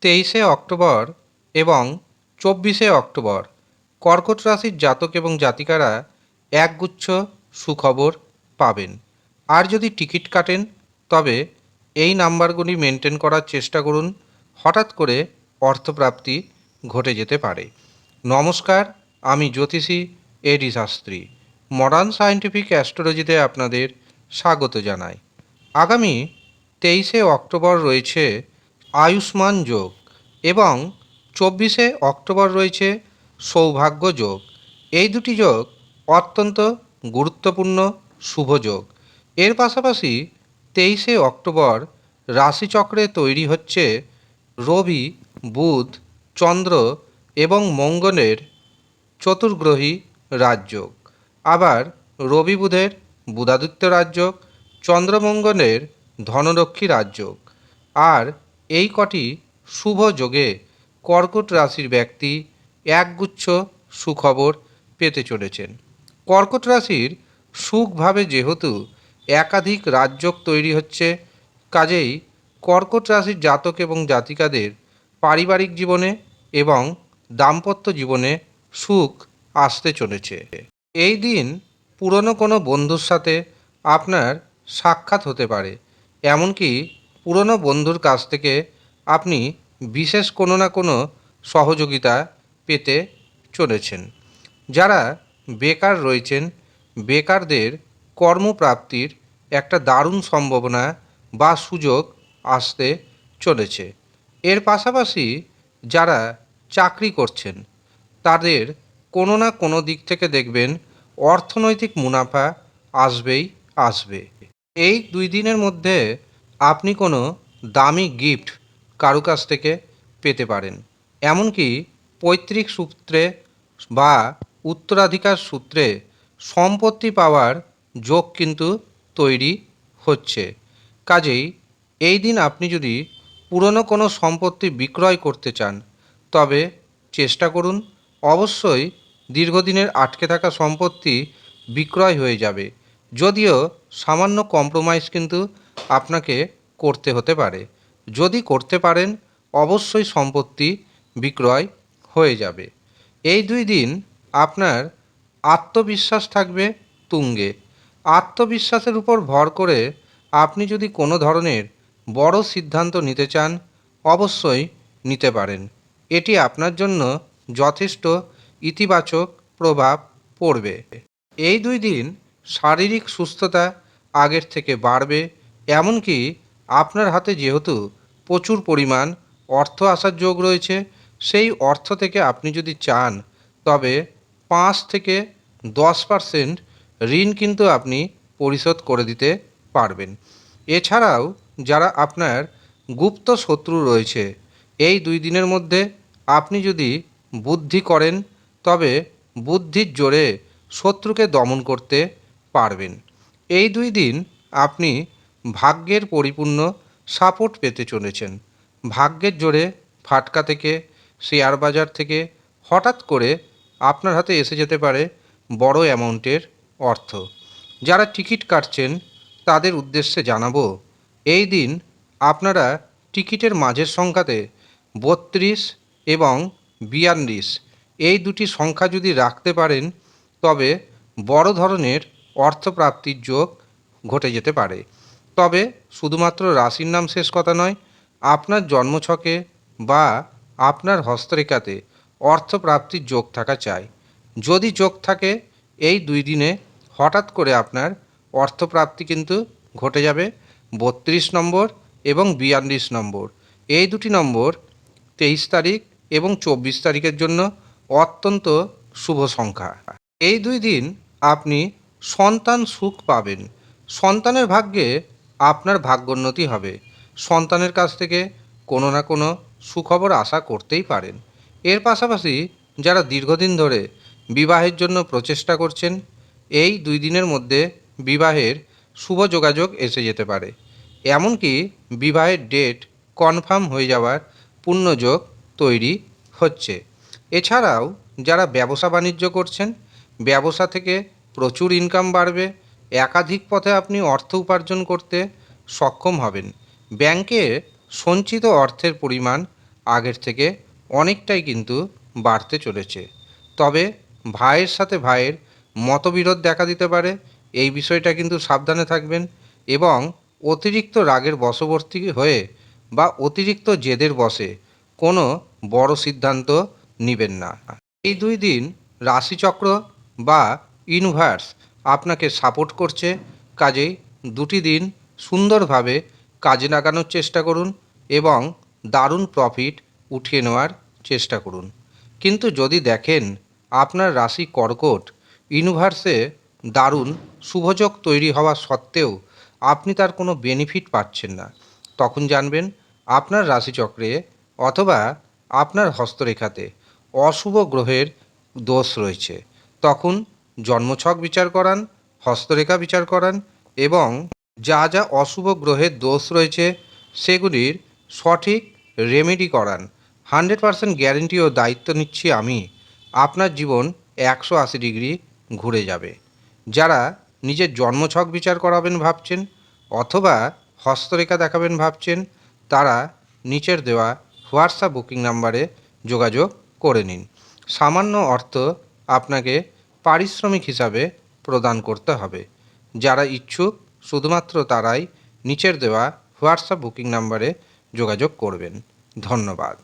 তেইশে অক্টোবর এবং চব্বিশে অক্টোবর কর্কট রাশির জাতক এবং জাতিকারা একগুচ্ছ সুখবর পাবেন। আর যদি টিকিট কাটেন, তবে এই নাম্বারগুলি মেনটেন করার চেষ্টা করুন, হঠাৎ করে অর্থপ্রাপ্তি ঘটে যেতে পারে। নমস্কার, আমি জ্যোতিষী এডি শাস্ত্রী। মডার্ন সায়েন্টিফিক অ্যাস্ট্রোলজিতে আপনাদের স্বাগত জানাই। আগামী তেইশে অক্টোবর রয়েছে আয়ুষ্মান যোগ এবং চব্বিশে অক্টোবর রয়েছে সৌভাগ্য যোগ। এই দুটি যোগ অত্যন্ত গুরুত্বপূর্ণ শুভ যোগ। এর পাশাপাশি তেইশে অক্টোবর রাশিচক্রে তৈরি হচ্ছে রবি, বুধ, চন্দ্র এবং মঙ্গলের চতুর্গ্রহী রাজযোগ। আবার রবি বুধের বুধাদিত্য রাজযোগ চন্দ্রমঙ্গলের ধনরক্ষী রাজযোগ। আর এই কটি শুভ যোগে কর্কট রাশির ব্যক্তি একগুচ্ছ সুখবর পেতে চলেছেন। কর্কট রাশির সুখভাবে যেহেতু একাধিক রাজযোগ তৈরি হচ্ছে, কাজেই কর্কট রাশির জাতক এবং জাতিকাদের পারিবারিক জীবনে এবং দাম্পত্য জীবনে সুখ আসতে চলেছে। এই দিন পুরনো কোনো বন্ধুর সাথে আপনার সাক্ষাৎ হতে পারে, এমনকি পুরনো বন্ধুর কাছ থেকে আপনি বিশেষ কোনো না কোনো সহযোগিতা পেতে চলেছেন। যারা বেকার রয়েছেন, বেকারদের কর্মপ্রাপ্তির একটা দারুণ সম্ভাবনা বা সুযোগ আসতে চলেছে। এর পাশাপাশি যারা চাকরি করছেন, তাদের কোনো না কোনো দিক থেকে দেখবেন অর্থনৈতিক মুনাফা আসবেই আসবে। এই দুই দিনের মধ্যে আপনি কোনো দামি গিফট কারও কাছ থেকে পেতে পারেন। এমনকি পৈতৃক সূত্রে বা উত্তরাধিকার সূত্রে সম্পত্তি পাওয়ার যোগ কিন্তু তৈরি হচ্ছে। কাজেই এই দিন আপনি যদি পুরনো কোনো সম্পত্তি বিক্রয় করতে চান, তবে চেষ্টা করুন, অবশ্যই দীর্ঘদিনের আটকে থাকা সম্পত্তি বিক্রয় হয়ে যাবে। যদিও সামান্য কম্প্রোমাইজ কিন্তু আপনাকে করতে হতে পারে। যদি করতে পারেন, অবশ্যই সম্পত্তি বিক্রয় হয়ে যাবে। এই দুই দিন আপনার আত্মবিশ্বাস থাকবে তুঙ্গে। আত্মবিশ্বাসের উপর ভর করে আপনি যদি কোনো ধরনের বড় সিদ্ধান্ত নিতে চান, অবশ্যই নিতে পারেন। এটি আপনার জন্য যথেষ্ট ইতিবাচক প্রভাব পড়বে। এই দুই দিন শারীরিক সুস্থতা আগের থেকে বাড়বে, এমনকি আপনার হাতে যেহেতু প্রচুর পরিমাণ অর্থ আসার যোগ রয়েছে, সেই অর্থ থেকে আপনি যদি চান, তবে পাঁচ থেকে দশ পারসেন্ট ঋণ কিন্তু আপনি পরিশোধ করে দিতে পারবেন। এছাড়াও যারা আপনার গুপ্ত শত্রু রয়েছে, এই দুই দিনের মধ্যে আপনি যদি বুদ্ধি করেন, তবে বুদ্ধির জোরে শত্রুকে দমন করতে পারবেন। এই দুই দিন আপনি ভাগ্যের পরিপূর্ণ সাপোর্ট পেতে চলেছেন। ভাগ্যের জোরে ফাটকা থেকে, শেয়ার বাজার থেকে হঠাৎ করে আপনার হাতে এসে যেতে পারে বড় অ্যামাউন্টের অর্থ। যারা টিকিট কাটছেন, তাদের উদ্দেশ্যে জানাব, এই দিন আপনারা টিকিটের মাঝের সংখ্যাতে বত্রিশ এবং বিয়াল্লিশ। এই দুটি সংখ্যা যদি রাখতে পারেন, তবে বড় ধরনের অর্থপ্রাপ্তির যোগ ঘটে যেতে পারে। তবে শুধুমাত্র রাশির নাম শেষ কথা নয়, আপনার জন্মছকে বা আপনার হস্তরেখাতে অর্থপ্রাপ্তির যোগ থাকা চাই। যদি যোগ থাকে, এই দুই দিনে হঠাৎ করে আপনার অর্থপ্রাপ্তি কিন্তু ঘটে যাবে। বত্রিশ নম্বর এবং বিয়াল্লিশ নম্বর। এই দুটি নম্বর তেইশ তারিখ এবং চব্বিশ তারিখের জন্য অত্যন্ত শুভ সংখ্যা। এই দুই দিন আপনি সন্তান সুখ পাবেন। সন্তানের ভাগ্যে আপনার ভাগ্যোন্নতি হবে। সন্তানের কাছ থেকে কোনো না কোনো সুখবর আশা করতেই পারেন। এর পাশাপাশি যারা দীর্ঘদিন ধরে বিবাহের জন্য প্রচেষ্টা করছেন, এই দুই দিনের মধ্যে বিবাহের শুভ যোগাযোগ এসে যেতে পারে। এমনকি বিবাহের ডেট কনফার্ম হয়ে যাওয়ার পূর্ণযোগ তৈরি হচ্ছে। এছাড়াও যারা ব্যবসা বাণিজ্য করছেন, ব্যবসা থেকে প্রচুর ইনকাম বাড়বে, একাধিক পথে আপনি অর্থ উপার্জন করতে সক্ষম হবেন। ব্যাংকে সঞ্চিত অর্থের পরিমাণ আগের থেকে অনেকটাই কিন্তু বাড়তে চলেছে। তবে ভাইয়ের সাথে ভাইয়ের মতবিরোধ দেখা দিতে পারে, এই বিষয়টা কিন্তু সাবধানে থাকবেন এবং অতিরিক্ত রাগের বশবর্তী হয়ে বা অতিরিক্ত জেদের বসে কোনো বড় সিদ্ধান্ত নেবেন না। এই দুই দিন রাশিচক্র বা ইউনিভার্স আপনাকে সাপোর্ট করছে। কাজেই দুটি দিন সুন্দরভাবে কাজে লাগানোর চেষ্টা করুন এবং দারুণ প্রফিট উঠিয়ে নেওয়ার চেষ্টা করুন। কিন্তু যদি দেখেন আপনার রাশি কর্কট, ইউনিভার্সে দারুণ শুভযোগ তৈরি হওয়া সত্ত্বেও আপনি তার কোনো বেনিফিট পাচ্ছেন না, তখন জানবেন আপনার রাশিচক্রে অথবা আপনার হস্তরেখাতে অশুভ গ্রহের দোষ রয়েছে। তখন জন্মছক বিচার করান, হস্তরেখা বিচার করান এবং যা যা অশুভ গ্রহের দোষ রয়েছে সেগুলির সঠিক রেমেডি করান। হান্ড্রেড পারসেন্ট গ্যারেন্টি ও দায়িত্ব নিচ্ছি আমি। আপনার জীবন একশো আশি ডিগ্রি ঘুরে যাবে। যারা নিজের জন্মছক বিচার করাবেন ভাবছেন অথবা হস্তরেখা দেখাবেন ভাবছেন, তারা নিচের দেওয়া হোয়াটসঅ্যাপ বুকিং নাম্বারে যোগাযোগ করে নিন। সামান্য অর্থ আপনাকে পারিশ্রমিক হিসাবে প্রদান করতে হবে। যারা ইচ্ছুক, শুধুমাত্র তারাই নিচের দেওয়া হোয়াটসঅ্যাপ বুকিং নাম্বারে যোগাযোগ করবেন। ধন্যবাদ।